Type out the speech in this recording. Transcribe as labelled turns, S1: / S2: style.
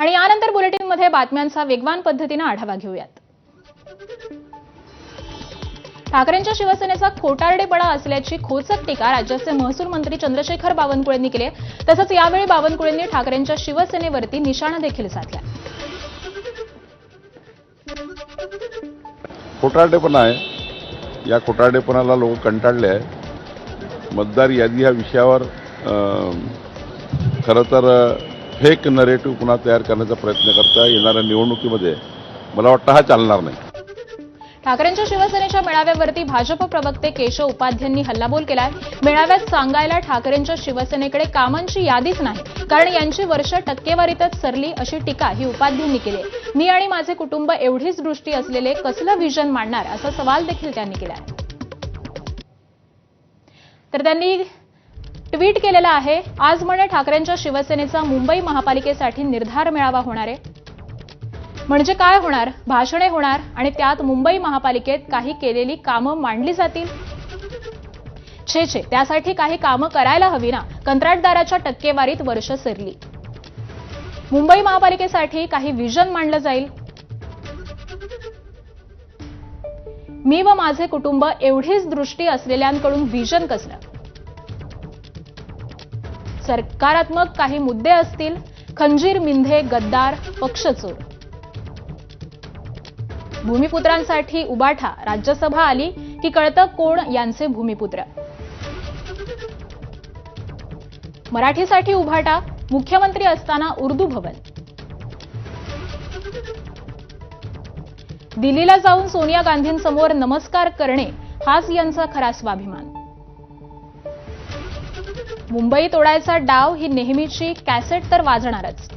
S1: आणि यानंतर बुलेटिनमध्ये बातम्यांचा वेगवान पद्धतीनं आढावा घेऊयात. ठाकरेंच्या शिवसेनेचा खोटारडेपणा असल्याची खोचक टीका राज्याचे महसूल मंत्री चंद्रशेखर बावनकुळेंनी केली आहे. तसंच यावेळी बावनकुळेंनी ठाकरेंच्या शिवसेनेवरती निशाणा देखील साधला.
S2: खोटारडेपणा आहे. या खोटारडेपणाला लोक कंटाळले आहे मतदार यादी ह्या विषयावर अं, खरं तर फेक नरेटिव्ह पुन्हा तयार करण्याचा प्रयत्न करता येणाऱ्या निवडणुकीमध्ये. मला वाटतं हा चालणार नाही.
S1: ठाकरेंच्या शिवसेनेच्या मेळाव्यावरती भाजप प्रवक्ते केशव उपाध्यांनी हल्लाबोल केलाय. मेळाव्यात सांगायला ठाकरेंच्या शिवसेनेकडे कामांची यादीच नाही. कारण यांची वर्ष टक्केवारीतच सरली अशी टीका ही उपाध्यांनी केली. मी आणि माझे कुटुंब एवढीच दृष्टी असलेले कसलं व्हिजन मांडणार असा सवाल देखील त्यांनी केलाय. तर त्यांनी ट्विट केलेलं आहे आज म्हणे ठाकरेंच्या शिवसेनेचा मुंबई महापालिकेसाठी निर्धार मेळावा होणार आहे. म्हणजे काय होणार? भाषणे होणार आणि त्यात मुंबई महापालिकेत काही केलेली कामं मांडली जातील? छे छे त्यासाठी काही कामं करायला हवी ना? कंत्राटदाराच्या टक्केवारीत वर्ष सरली. मुंबई महापालिकेसाठी काही विजन मांडलं जाईल? मी व माझे कुटुंब एवढीच दृष्टी असलेल्यांकडून विजन कसलं? सकारात्मक काही मुद्दे असतील, खंजीर, मिंधे, गद्दार पक्षचोर भूमिपुत्रांसाठी उबाठा, राज्यसभा आली की कळतं कोण यांचे भूमिपुत्र? मराठीसाठी उभाटा, मुख्यमंत्री असताना उर्दू भवन. दिल्लीला जाऊन सोनिया गांधींसमोर नमस्कार करणे हाच यांचा खरा स्वाभिमान. मुंबईत ओढायचा डाव ही नेहमीची कॅसेट तर वाजणारच.